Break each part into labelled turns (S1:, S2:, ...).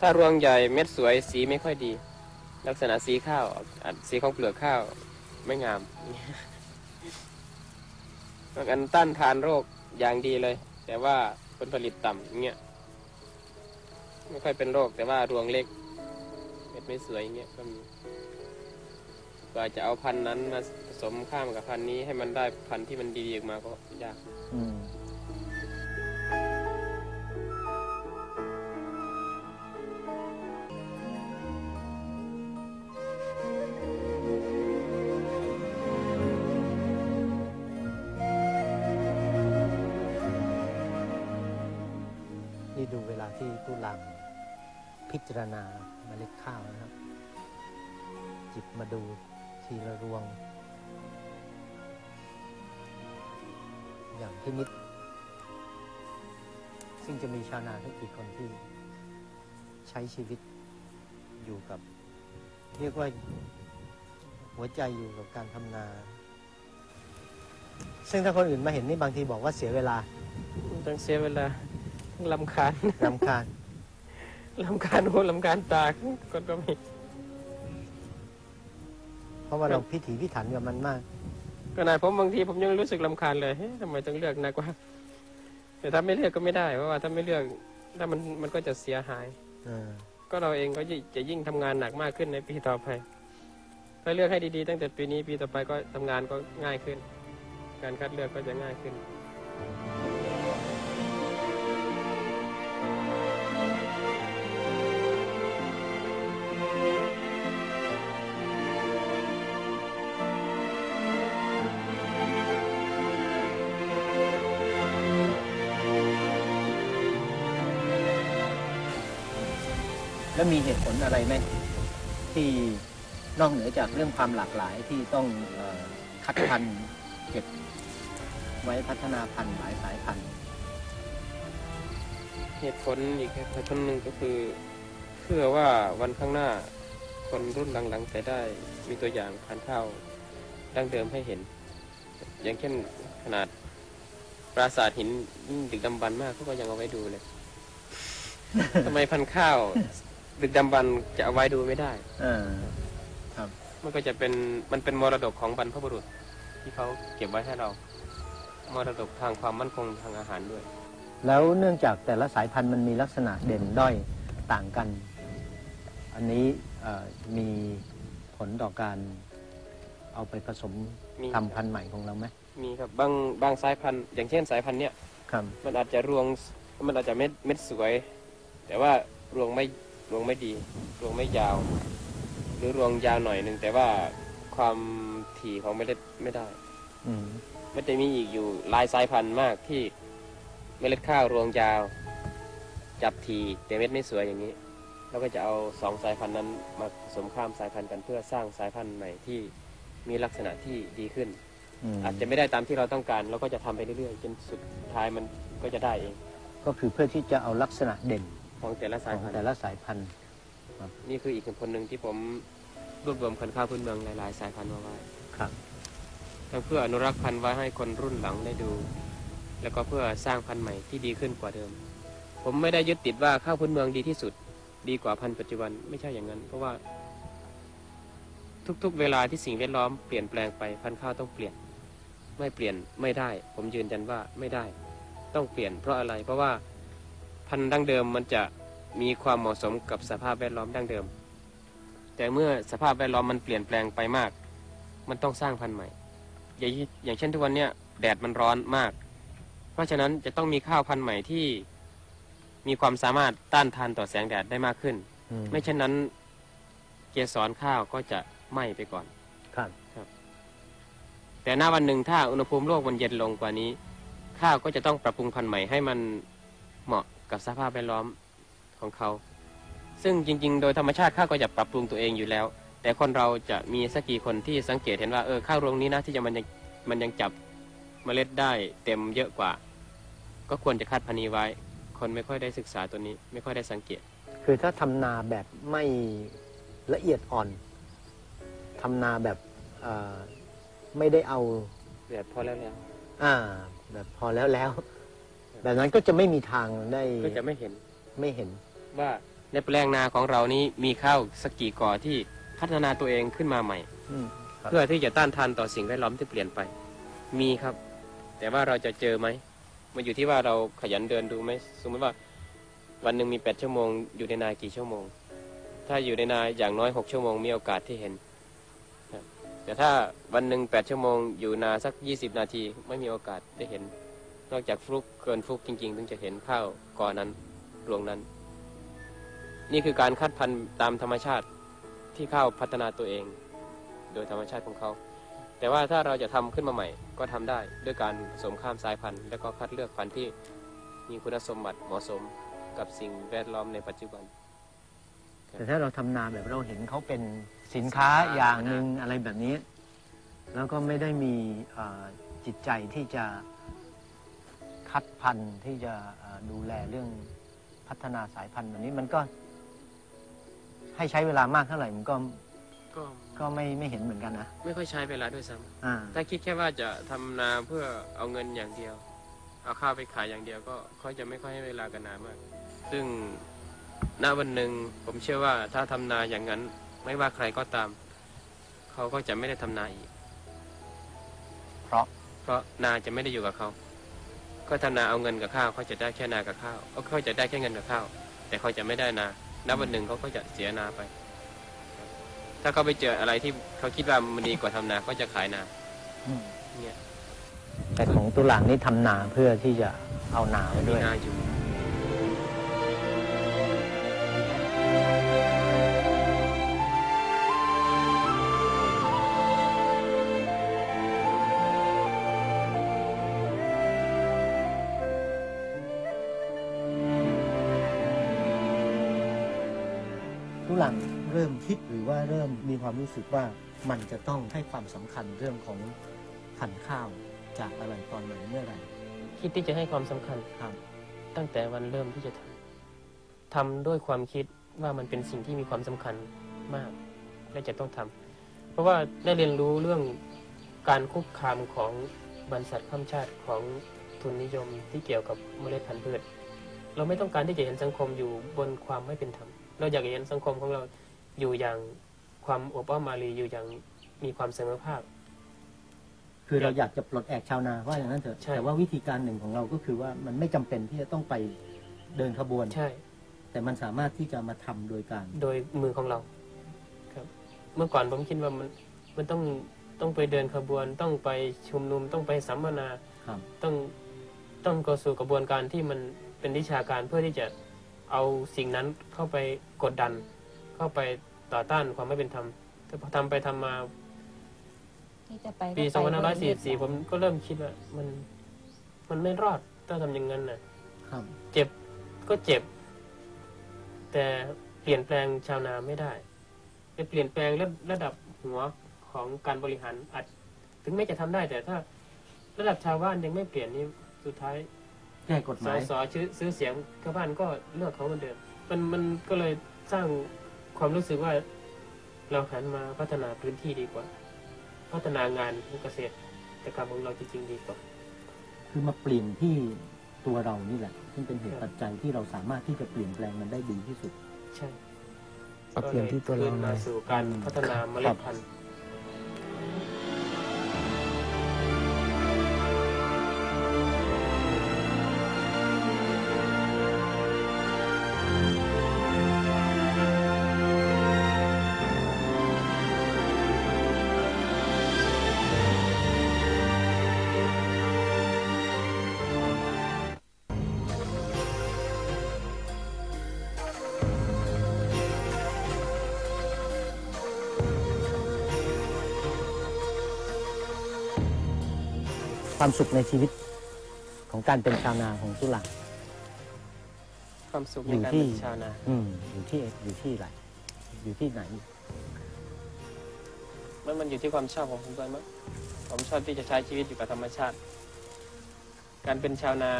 S1: ถ้ารวงใหญ่เม็ดสวยสีไม่ค่อยดี ลักษณะสีข้าวสีของเปลือกข้าวไม่งามอันต้านทานโรคอย่างดีเลย แต่ว่าผลผลิตต่ำอย่างเงี้ยไม่ค่อยเป็นโรคแต่ว่ารวงเล็กเม็ดไม่สวยอย่างเงี้ยก็มีกว่าจะเอาพันธุ์นั้นมาผสมข้ามกับพันธุ์นี้ให้มันได้พันธุ์ที่มันดีๆออกมาก็ยาก
S2: อืม ดูเวลาที่ผู้หลังพิจารณาเมล็ดข้าวนะครับ จิบมาดูทีละรวง อย่างพินิษซึ่งจะมีชาวนาทุกกี่คนที่ใช้ชีวิตอยู่กับ เรียกว่าหัวใจอยู่กับการทำนา ซึ่งถ้าคนอื่นมาเห็นนี่บางทีบอกว่าเสียเวลา
S1: ต้องเสียเวลา ลำคาญ
S2: รำคาญ
S1: ลำคาญหูลำคาญตาคนก็มี
S2: เพราะว่าเราพิถีพิถันกับมันมาก
S1: ขนาดผมบางทีผมยังรู้สึกลำคาญเลยเฮ้ยทำไมต้องเลือกนักว่าแต่ถ้าไม่เลือกก็ไม่ได้เพราะว่าถ้าไม่เลือกถ้ามันมันก็จะเสียหาย
S2: เออ
S1: ก็เราเองก็ยิ่งจะยิ่งทำงานหนักมากขึ้นในปีต่อไป ถ้าเลือกให้ดีๆ ตั้งแต่ปีนี้ปีต่อไปก็ทำงานก็ง่ายขึ้น การคัดเลือกก็จะง่ายขึ้น
S2: แล้วมีเหตุผลอะไรไหมที่นอกเหนือจากเรื่องความหลากหลายที่ต้องเออคัดพันธุ์เก็บไว้พัฒนาพันธุ์หลายสายพันธุ์
S1: เหตุผลอีกเหตุผลหนึ่งก็คือ เพื่อว่าวันข้างหน้าคนรุ่นหลังๆจะได้มีตัวอย่างพันธุ์ข้าวดั้งเดิมให้เห็น อย่างเช่นขนาดปราสาทหินยิ่งดึกดำบรรพ์มากเขาก็ยังเอาไว้ดูเลย ทำไมพันธุ์ข้าว ดึกดำบรรพ์จะเอาไว้ดูไม่ได้
S2: เออ
S1: มันก็จะเป็นมันเป็นมรดกของบรรพบุรุษ ที่เขาเก็บไว้ให้เรา มรดกทางความมั่นคงทางอาหารด้วย
S2: แล้วเนื่องจากแต่ละสายพันธุ์มันมีลักษณะเด่นด้อยต่างกัน อันนี้เอ่อมีผลต่อการเอาไปผสม
S1: มี
S2: ทำพันธุ์ใหม่ของเราไหม
S1: มีครับบางบางสายพันธุ์อย่างเช่นสายพันธุ์เนี้ย
S2: ครับ
S1: มันอาจจะรวง มันอาจจะเม็ดเม็ดสวย แต่ว่ารวงไม่ รวงไม่ดีรวงไม่ยาว หรือรวงยาวหน่อยหนึ่งแต่ว่าความถี่ของเมล็ดไม่ได้
S2: อืม
S1: มันจะมีอีกอยู่หลายสายพันธุ์มากที่เมล็ดข้าวรวงยาว จับทีแต่เม็ดไม่สวยอย่างนี้เราก็จะเอาสองสายพันธุ์นั้นมาผสมข้ามสายพันธุ์กันเพื่อสร้างสายพันธุ์ใหม่ที่มีลักษณะที่ดีขึ้น
S2: ม
S1: อาจจะไม่ได้ตามที่เราต้องการ เราก็จะทำไปเรื่อยๆจนสุดท้ายมันก็จะได้เอง
S2: ก็คือเพื่อที่จะเอาลักษณะเด่น
S1: ของแต่ละ
S2: ข
S1: สาย
S2: อง
S1: พันธุ์
S2: แต่ละสายพันธุ์
S1: นี่คืออีกเหตุผลหนึ่งที่ผมรวบรวมพันธุ์ข้าวพื้นเมืองหลายๆ สายพันธุ์มาไว้
S2: ครับ
S1: ทั้งเพื่ออนุรักษ์พันธุ์ไว้ให้คนรุ่นหลังได้ดู แล้วก็เพื่อสร้างพันธุ์ใหม่ที่ดีขึ้นกว่าเดิม ผมไม่ได้ยึดติดว่าข้าวพื้นเมืองดีที่สุด ดีกว่าพันธุ์ปัจจุบันไม่ใช่อย่างนั้น เพราะว่า ทุกๆ เวลาที่สิ่งแวดล้อมเปลี่ยนแปลงไปพันธุ์ข้าวต้องเปลี่ยน ไม่เปลี่ยนไม่ได้ ผมยืนยันว่าไม่ได้ ต้องเปลี่ยนเพราะอะไร เพราะว่า พันธุ์ดั้งเดิมมันจะมีความเหมาะสมกับสภาพแวดล้อมดั้งเดิม แต่เมื่อสภาพแวดล้อมมันเปลี่ยนแปลงไปมาก มันต้องสร้างพันธุ์ใหม่ อย่างอย่างเช่นทุกวันเนี้ยแดดมันร้อนมาก เพราะฉะนั้นจะต้องมีข้าวพันธุ์ใหม่ที่มีความสามารถต้านทานต่อแสงแดดได้มากขึ้น
S2: อืม
S1: ไม่เช่นนั้น เกสรข้าวก็จะไหม้ไปก่อน
S2: ครับ
S1: แต่หน้าวันหนึ่งถ้าอุณหภูมิโลกมันเย็นลงกว่านี้ ข้าวก็จะต้องปรับปรุงพันธุ์ใหม่ให้มันเหมาะ กับสภาพแวดล้อมของเขา ซึ่งจริง ๆ โดยธรรมชาติข้าวก็จะปรับปรุงตัวเองอยู่แล้ว แต่คนเราจะมีสักกี่คนที่สังเกตเห็นว่าเออข้าวรวงนี้นะที่จะมันยังมันยังจับเมล็ดได้เต็มเยอะกว่า ก็ควรจะคัดพันธุ์นี้ไว้ คนไม่ค่อยได้ศึกษาตัวนี้ ไม่ค่อยได้สังเกต
S2: คือถ้าทำนาแบบไม่ละเอียดอ่อนทำนาแบบเอ่อไม่ได้เอา
S1: แบบพอแล้วแล้ว
S2: อ่า แบบพอแล้วแล้ว แบบนั้นก็จะไม่มีทางได้
S1: ก็จะไม่เห็น
S2: ไม่เห็น
S1: ว่าในแปลงนาของเรานี้มีข้าวสักกี่ก่อที่พัฒนาตัวเองขึ้นมาใหม่
S2: อืมครับ
S1: เพื่อที่จะต้านทานต่อสิ่งแวดล้อมที่เปลี่ยนไป มีครับ แต่ว่าเราจะเจอไหมมันอยู่ที่ว่าเราขยันเดินดูไหมสมมติว่า วันหนึ่งมีแปดชั่วโมงอยู่ในนากี่ชั่วโมง ถ้าอยู่ในนาอย่างน้อยหกชั่วโมงมีโอกาสที่เห็นครับแต่ถ้าวันหนึ่งแปดชั่วโมงอยู่นาสักยี่สิบนาทีไม่มีโอกาสได้เห็น นอกจากฟลุกเกินฟลุกจริง ๆ ถึงจะเห็นข้าวก่อนั้นรวงนั้น นี่คือการคัดพันธุ์ตามธรรมชาติที่ข้าวพัฒนาตัวเอง โดยธรรมชาติของเขา แต่ว่าถ้าเราจะทำขึ้นมาใหม่ ก็ทำได้ด้วยการผสมข้ามสายพันธุ์ แล้วก็คัดเลือกพันธุ์ที่มีคุณสมบัติเหมาะสมกับสิ่งแวดล้อมในปัจจุบัน
S2: แต่ถ้าเราทำนาแบบเราเห็นเขาเป็นสินค้าอย่างหนึ่งอะไรแบบนี้ แล้วก็ไม่ได้มีจิตใจที่จะ คัดพันธุ์ที่จะเอ่อดูแลเรื่องพัฒนาสายพันธุ์แบบนี้มันก็ ให้ใช้เวลามากเท่าไหร่มันก็
S1: ก็
S2: ก็ไม่ไม่เห็นเหมือนกันนะ
S1: ไม่ค่อยใช้เวลาด้วยซ้ำ
S2: อ่า
S1: ถ้าคิดแค่ว่าจะทำนาเพื่อเอาเงินอย่างเดียว เอาข้าวไปขายอย่างเดียวก็เขาจะไม่ค่อยให้เวลากันนามาก ซึ่งณวันหนึ่งผมเชื่อว่าถ้าทำนาอย่างนั้นไม่ว่าใครก็ตาม เขาก็จะไม่ได้ทำนาอีก
S2: เพราะ
S1: เพราะนาจะไม่ได้อยู่กับเขา ก็ทำนาเอาเงินกับข้าวเขาจะได้แค่นากับข้าวเขาจะได้แค่เงินกับข้าว แต่เขาจะไม่ได้นาณวันหนึ่งเขาก็จะเสียนาไป ถ้าเขาไปเจออะไรที่เขาคิดว่ามันดีกว่าทำนาก็จะขายนา
S2: อืม
S1: เนี่ย
S2: แต่ของตุลางนี่ทำนาเพื่อที่จะเอานาไว้
S1: มี
S2: ด้วย
S1: นาอยู่
S2: ทุลังเริ่มคิดหรือว่าเริ่มมีความรู้สึกว่ามันจะต้องให้ความสำคัญเรื่องของพันธุ์ข้าวจากอะไรตอนไหนเมื่อไหร่
S1: คิดที่จะให้ความสำคัญ
S2: ครับ
S1: ตั้งแต่วันเริ่มที่จะทำทำด้วยความคิดว่ามันเป็นสิ่งที่มีความสำคัญมาก และจะต้องทำเพราะว่าได้เรียนรู้เรื่องการคุกคามของบรรษัทข้ามชาติของทุนนิยมที่เกี่ยวกับเมล็ดพันธุ์พืช เราไม่ต้องการที่จะเห็นสังคมอยู่บนความไม่เป็นธรรม เราอยากเห็นสังคมของเราอยู่อย่างความอบอ้อมอารีอยู่อย่างมีความเสมอภาค
S2: คือเราอยากจะปลดแอกชาวนาว่าอย่างนั้นเถอะ
S1: ใช่
S2: แต่ว่าวิธีการหนึ่งของเราก็คือว่ามันไม่จำเป็นที่จะต้องไปเดินขบวน
S1: ใช่
S2: แต่มันสามารถที่จะมาทำโดยการ
S1: โดยมือของเรา ครับ เมื่อก่อนผมคิดว่ามันมันต้องต้องไปเดินขบวน ต้องไปชุมนุมต้องไปสัมมนา
S2: ครับ
S1: ต้องต้องเข้าสู่กระบวนการที่มันเป็นวิชาการเพื่อที่จะ เอาสิ่งนั้นเข้าไปกดดัน เข้าไปต่อต้านความไม่เป็นธรรมแต่พอทำไปทำมา
S3: ที่จะไป
S1: ปี
S3: ก็ไป
S1: 2544 ผมก็เริ่มคิดว่ามัน มันไม่รอดถ้าทำอย่างนั้นน่ะ
S2: ครับ
S1: เจ็บก็เจ็บ แต่เปลี่ยนแปลงชาวนาไม่ได้ไปเปลี่ยนแปลงระระดับหัวของการบริหารอาจถึงแม้จะทำได้ แต่ถ้า ระดับชาวบ้านยังไม่เปลี่ยนนี่สุดท้าย
S2: แก้กฎห
S1: ส
S2: มาย
S1: สชื่อซื้อเสียงชาวบ้านก็เลือกเขาเหมือนเดิมมันมันก็เลยสร้างความรู้สึกว่า เราหันมาพัฒนาพื้นที่ดีกว่า พัฒนางานเกษตรกรรมของเราจริงๆดีกว่า
S2: คือมาเปลี่ยนที่ตัวเรานี่แหละ ซึ่งเป็นเหตุปัจจัยที่เราสามารถที่จะเปลี่ยนแปลงมันได้ดีที่สุด
S1: ใช่
S2: มาเปลี่ยนที่ตัวเรา
S1: ก็ลยขึ้นมา
S2: เลย
S1: สู่การพัฒนาเมล็ดพันธุ์
S2: ความสุขในชีวิตของการเป็นชาวนาของตุลัง
S1: ความสุข
S2: อ
S1: ใน
S2: ยู่
S1: การ
S2: ที่
S1: เป็นชาวนา
S2: อืมอยู่ที่อยู่ที่อะไรอยู่ที่ไหน
S1: มันมันอยู่ที่ความชอบของผมด้วยมั้งผมชอบที่จะใช้ชีวิตอยู่กับธรรมชาติ การเป็นชาวนา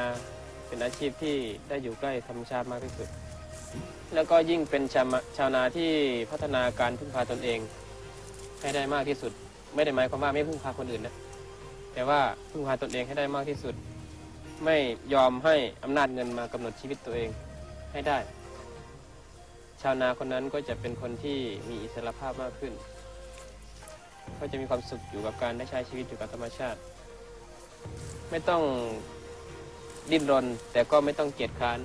S1: เป็นอาชีพที่ได้อยู่ใกล้ธรรมชาติมากที่สุด แล้วก็ยิ่งเป็นชาวมาชาวนาที่พัฒนาการพึ่งพาตนเอง ให้ได้มากที่สุด ไม่ได้หมายความว่าไม่พึ่งพาคนอื่นนะ แต่ว่าพึ่งพาตนเองให้ได้มากที่สุด ไม่ยอมให้อำนาจเงินมากำหนดชีวิตตัวเองให้ได้ ชาวนาคนนั้นก็จะเป็นคนที่มีอิสรภาพมากขึ้น ก็จะมีความสุขอยู่กับการได้ใช้ชีวิตอยู่กับธรรมชาติ ไม่ต้องดิ้นรนแต่ก็ไม่ต้องเกียจคร้าน